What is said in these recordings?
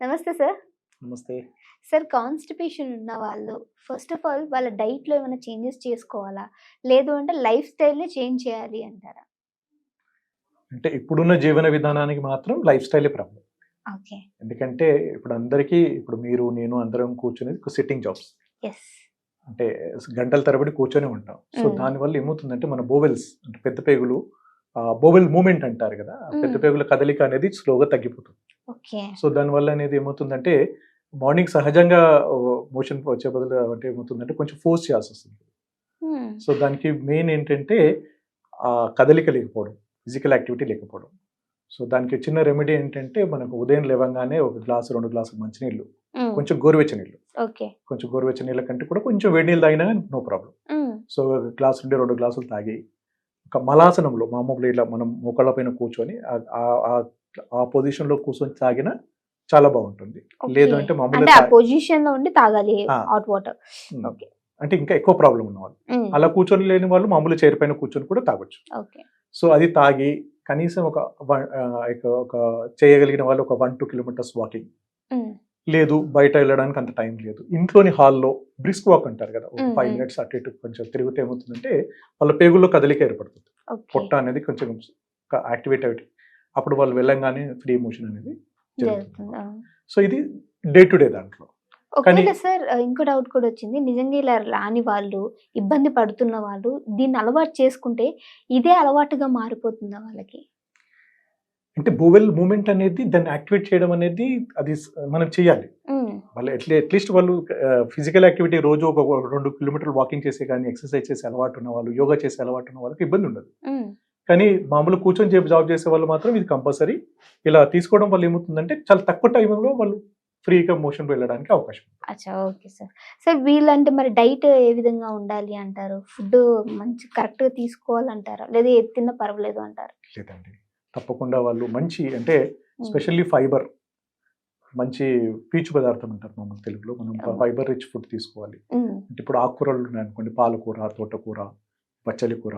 నమస్తే సార్. నమస్తే. Sir constipation ఉన్న వాళ్ళు ఫస్ట్ ఆఫ్ ఆల్ వాళ్ళ డైట్లో ఏమైనా చేంజెస్ చేసుకోవాలా? లేదు అంటే లైఫ్ స్టైల్నే చేంజ్ చేయాలి అంటారా? అంటే ఇప్పుడున్న జీవన విధానానికి మాత్రం లైఫ్ స్టైలే ప్రాబ్లం ఓకే. ఎందుకంటే ఇప్పుడు అందరికీ ఇప్పుడు మీరు నేను అందరం కూర్చునేది సిట్టింగ్ జాబ్స్ ఎస్ అంటే గంటల తరబడి కూర్చొని ఉంటాం. So Mm. దానివల్ల ఏమవుతుందంటే మన బోవెల్స్ అంటే పెద్ద పేగులు బోవెల్ మూమెంట్ అంటారు కదా పెద్ద Mm. పేగుల కదలిక అనేది స్లోగా తగ్గిపోతుంది. సో దానివల్ల అనేది ఏమవుతుందంటే మార్నింగ్ సహజంగా మోషన్ వచ్చే బదులు అంటే ఏమవుతుందంటే కొంచెం ఫోర్స్ చేయాల్సి వస్తుంది. సో దానికి మెయిన్ ఏంటంటే ఆ కదలిక లేకపోవడం ఫిజికల్ యాక్టివిటీ లేకపోవడం సో దానికి చిన్న రెమెడీ ఏంటంటే మనకు ఉదయం లేవగానే ఒక గ్లాసు రెండు గ్లాసులు మంచినీళ్ళు. కొంచెం గోరువెచ్చ నీళ్ళు కొంచెం గోరువెచ్చ నీళ్ళ కంటే కూడా కొంచెం వేడి నీళ్ళు తాగినా నో ప్రాబ్లం. సో గ్లాస్ నుండి రెండు గ్లాసులు తాగి మలాసనంలో మామూలు ఇట్లా మనం మోకాళ్ళ పైన కూర్చొని ఆ- ఆ పొజిషన్లో కూర్చొని తాగినా చాలా బాగుంటుంది. లేదు అంటే మామూలుగా పొజిషన్లో ఉండి తాగాలి ఆ. Hot water um. ఓకే. అంటే ఇంకా ఎక్కువ ప్రాబ్లం ఉన్న వాళ్ళు అలా కూర్చొని లేని వాళ్ళు మామూలు చైర్ పైన కూర్చొని కూడా తాగొచ్చు. సో అది తాగి కనీసం ఒక ఒక- ఒక చేయగలిగిన వాళ్ళు ఒక వన్ టూ కిలోమీటర్స్ వాకింగ్ లేదు బయట వెళ్ళడానికి అంత టైం లేదు. ఇంట్లోని హాల్లో బ్రిస్క్ వాక్ అంటారు కదా ఒక ఫైవ్. మినిట్స్ అటు ఇటు కొంచెం తిరిగితే ఏమవుతుందంటే వాళ్ళ పేగుల్లో కదలిక ఏర్పడుతుంది. పొట్ట అనేది కొంచెం యాక్టివేట్ అవుతుంది అప్పుడు వాళ్ళు వెళ్ళంగానే ఫ్రీ మోషన్ అనేది జరుగుతుంది. సో ఇది డే టు డే దాంట్లో. ఒకవేళ సార్ ఇంకో డౌట్ కూడా వచ్చింది. నిజంగా ఇలా రాని వాళ్ళు ఇబ్బంది పడుతున్న వాళ్ళు దీన్ని అలవాటు చేసుకుంటే ఇదే అలవాటుగా మారిపోతుందా వాళ్ళకి? అంటే బోవెల్ మూమెంట్ అనేది దాన్ని యాక్టివేట్ చేయడం అనేది అది మనం చేయాలి. వాళ్ళు ఎట్లీ అట్లీస్ట్ వాళ్ళు ఫిజికల్ యాక్టివిటీ రోజు ఒక రెండు కిలోమీటర్లు వాకింగ్ చేసే కానీ ఎక్సర్సైజ్ చేసే అలవాటు ఉన్న వాళ్ళు యోగా చేసే అలవాటు ఉన్న వాళ్ళకి ఇబ్బంది ఉండదు. కానీ మామూలు కూర్చొని చెప్పి జాబ్ చేసే వాళ్ళు మాత్రం ఇది కంపల్సరీ. ఇలా తీసుకోవడం వల్ల ఏమవుతుందంటే చాలా తక్కువ టైంలో వాళ్ళు ఫ్రీగా మోషన్ వెళ్ళడానికి అవకాశం. అచ్చా ఓకే సార్. సార్ వీళ్ళంటే మరి డైట్ ఏ విధంగా ఉండాలి అంటారు? ఫుడ్ మంచి కరెక్ట్గా తీసుకోవాలంటారా? లేదా తిన్నా పర్వాలేదు అంటారు? లేదండి. తప్పకుండా వాళ్ళు మంచి అంటే స్పెషల్లీ ఫైబర్ మంచి పీచు పదార్థం అంటారు మామూలు తెలుగులో. మనం. ఫైబర్ రిచ్ ఫుడ్ తీసుకోవాలి. అంటే ఇప్పుడు ఆకుకూరలు ఉన్నాయనుకోండి పాలకూర తోటకూర పచ్చలి కూర.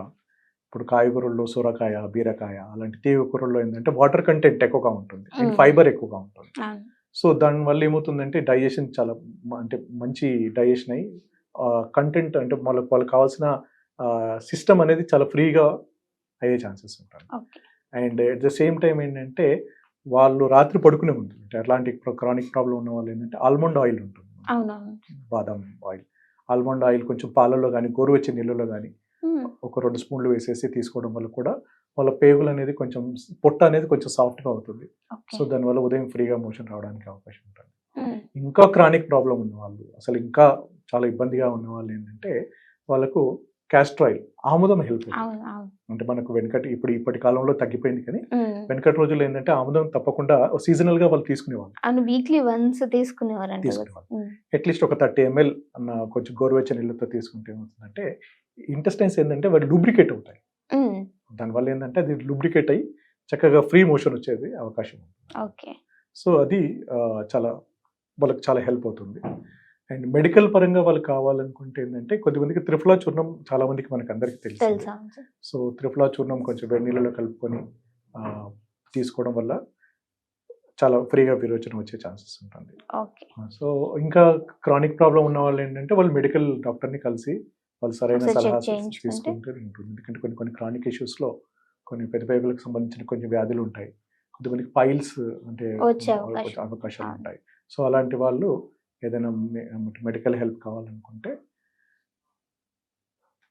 ఇప్పుడు కాయగూరల్లో సొరకాయ బీరకాయ అలాంటి తీగ కూరల్లో ఏంటంటే వాటర్ కంటెంట్ ఎక్కువగా ఉంటుంది. అండ్. ఫైబర్ ఎక్కువగా ఉంటుంది. సో దానివల్ల ఏమవుతుందంటే డైజెషన్ చాలా అంటే మంచి డైజెషన్ అయ్యి కంటెంట్ అంటే వాళ్ళకి వాళ్ళకి కావాల్సిన సిస్టమ్ అనేది చాలా ఫ్రీగా అయ్యే ఛాన్సెస్ ఉంటాయి. And at the same time ఏంటంటే వాళ్ళు రాత్రి పడుకునే అంటే అట్లాంటి క్రానిక్ ప్రాబ్లం ఉన్న వాళ్ళు ఏంటంటే ఆల్మండ్ ఆయిల్ ఉంటుంది. బాదం ఆయిల్. ఆల్మండ్ ఆయిల్ కొంచెం పాలల్లో కానీ గోరువెచ్చని నీళ్ళలో కానీ ఒక రెండు స్పూన్లు వేసేసి తీసుకోవడం వల్ల కూడా వాళ్ళ పేగులు అనేది కొంచెం పొట్ట అనేది కొంచెం సాఫ్ట్గా అవుతుంది. సో దానివల్ల ఉదయం ఫ్రీగా మోషన్ రావడానికి అవకాశం ఉంటుంది. ఇంకా క్రానిక్ ప్రాబ్లం ఉన్న వాళ్ళు అసలు ఇంకా చాలా ఇబ్బందిగా ఉన్న వాళ్ళు ఏంటంటే వాళ్ళకు క్యాస్ట్రాయిల్ ఆముదం అవును అంటే మనకు వెనకటి ఇప్పుడు ఇప్పటి కాలంలో తగ్గిపోయింది కానీ. వెనకటి రోజుల్లో ఏంటంటే ఆముదం తప్పకుండా సీజనల్గా వాళ్ళు తీసుకునేవాళ్ళు. Weekly once. తీసుకునేవాళ్ళు. అట్లీస్ట్ ఒక థర్టీ ఎంఎల్ అన్న కొంచెం గోరువెచ్చని నీళ్ళతో తీసుకుంటే ఏమవుతుందంటే ఇంటెస్టైన్స్ ఏంటంటే వాటి లూబ్రికేట్ అవుతాయి. దానివల్ల ఏంటంటే అది లూబ్రికేట్ అయ్యి చక్కగా ఫ్రీ మోషన్ వచ్చేది అవకాశం ఉంది ఓకే. సో అది చాలా వాళ్ళకి చాలా హెల్ప్ అవుతుంది. అండ్ మెడికల్ పరంగా వాళ్ళకి కావాలనుకుంటే ఏంటంటే కొద్దిమందికి త్రిఫలా చూర్ణం చాలా మందికి మనకి అందరికీ తెలుసు సో త్రిఫలా చూర్ణం కొంచెం వేడి నీళ్ళలో కలుపుకొని తీసుకోవడం వల్ల చాలా ఫ్రీగా విరోచనం వచ్చే ఛాన్సెస్ ఉంటుంది. సో ఇంకా క్రానిక్ ప్రాబ్లం ఉన్న వాళ్ళు ఏంటంటే వాళ్ళు మెడికల్ డాక్టర్ని కలిసి వాళ్ళు సరైన సలహా? తీసుకుంటే ఉంటుంది. ఎందుకంటే కొన్ని కొన్ని క్రానిక్ ఇష్యూస్లో కొన్ని పెద్ద పేగులకు సంబంధించిన కొన్ని వ్యాధులు ఉంటాయి. కొంతమందికి పైల్స్ అంటే అవకాశాలు. ఉంటాయి. సో అలాంటి వాళ్ళు ఏదైనా మెడికల్ హెల్ప్ కావాలనుకుంటే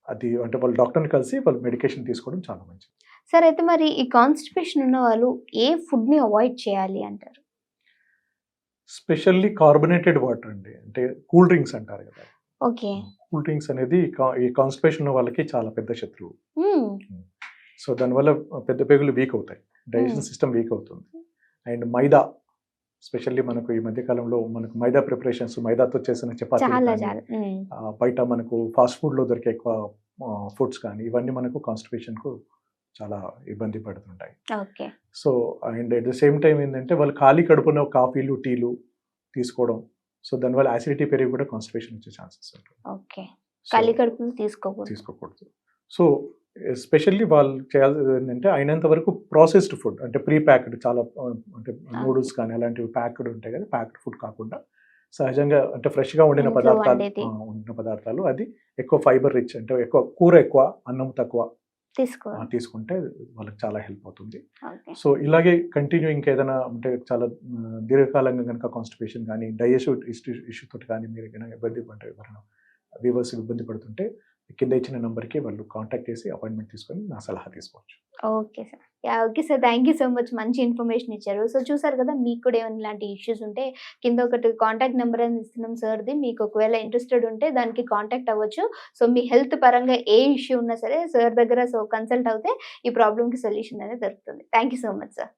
అది అంటే వాళ్ళు డాక్టర్ని కలిసి వాళ్ళు మెడికేషన్ తీసుకోవడం చాలా మంచిది. సార్ అయితే మరి ఈ కాన్స్టిపేషన్ ఉన్న వాళ్ళు ఏ ఫుడ్ని అవాయిడ్ చేయాలి అంటారు? స్పెషల్లీ కార్బొనేటెడ్ వాటర్ అండి. అంటే కూల్ డ్రింక్స్ అంటారు కదా. ఓకే. కూల్ డ్రింక్స్ అనేది ఈ కాన్స్టిపేషన్ ఉన్న వాళ్ళకి చాలా పెద్ద శత్రువు. సో దానివల్ల పెద్ద పేగులు వీక్ అవుతాయి. డైజెషన్. సిస్టమ్ వీక్ అవుతుంది. అండ్ మైదా స్పెషల్లీ మనకు ఈ మధ్య కాలంలో మనకు మైదా ప్రిపరేషన్స్ మైదాతో చేసిన చపాతీ బయట మనకు ఫాస్ట్ ఫుడ్లో దొరికే ఎక్కువ ఫుడ్స్ కానీ ఇవన్నీ మనకు కాన్స్టిపేషన్కు చాలా ఇబ్బంది పడుతుంటాయి. Okay. So and at the same time ఏంటంటే వాళ్ళు ఖాళీ కడుపున కాఫీలు టీలు తీసుకోవడం సో దానివల్ల యాసిడిటీ పెరిగి కూడా కాన్స్టిపేషన్ వచ్చే ఛాన్సెస్ ఖాళీ తీసుకోకూడదు. తీసుకోకూడదు. సో ఎస్పెషల్లీ వాళ్ళు చేయాల్సింది ఏంటంటే అయినంత వరకు ప్రాసెస్డ్ ఫుడ్ అంటే ప్రీ ప్యాక్డ్ చాలా అంటే నూడిల్స్ కానీ అలాంటివి ప్యాక్డ్ ఉంటాయి కదా ప్యాక్డ్ ఫుడ్ కాకుండా సహజంగా అంటే ఫ్రెష్గా వండిన పదార్థాలు వండిన పదార్థాలు అది ఎక్కువ ఫైబర్ రిచ్ అంటే ఎక్కువ కూర ఎక్కువ అన్నం తక్కువ తీసుకుంటే వాళ్ళకి చాలా హెల్ప్ అవుతుంది. సో ఇలాగే కంటిన్యూ ఇంకేదైనా అంటే చాలా దీర్ఘకాలంగా కనుక కాన్స్టిపేషన్ కానీ డైజెషన్ ఇష్యూ ఇష్యూ తోటి కానీ మీరు ఇబ్బంది పడే ఎవరైనా వ్యూవర్స్ ఇబ్బంది పడుతుంటే కింద ఇచ్చిన నెంబర్కి వాళ్ళు కాంటాక్ట్ చేసి అపాయింట్మెంట్ తీసుకొని నా సలహా తీసుకోవచ్చు. Okay sir. Yeah okay sir. Thank you so much. మంచి ఇన్ఫర్మేషన్ ఇచ్చారు. సో చూసారు కదా మీకు కూడా ఏమైనా ఇలాంటి ఇష్యూస్ ఉంటే కింద ఒకటి కాంటాక్ట్ నెంబర్ అని ఇస్తున్నాం సార్ది. మీకు ఒకవేళ ఇంట్రెస్టెడ్ ఉంటే దానికి కాంటాక్ట్ అవ్వచ్చు. సో మీ హెల్త్ పరంగా ఏ ఇష్యూ ఉన్నా సరే సార్ దగ్గర సో కన్సల్ట్ అవుతే ఈ ప్రాబ్లమ్కి సొల్యూషన్ అనేది దొరుకుతుంది. Thank you so much sir.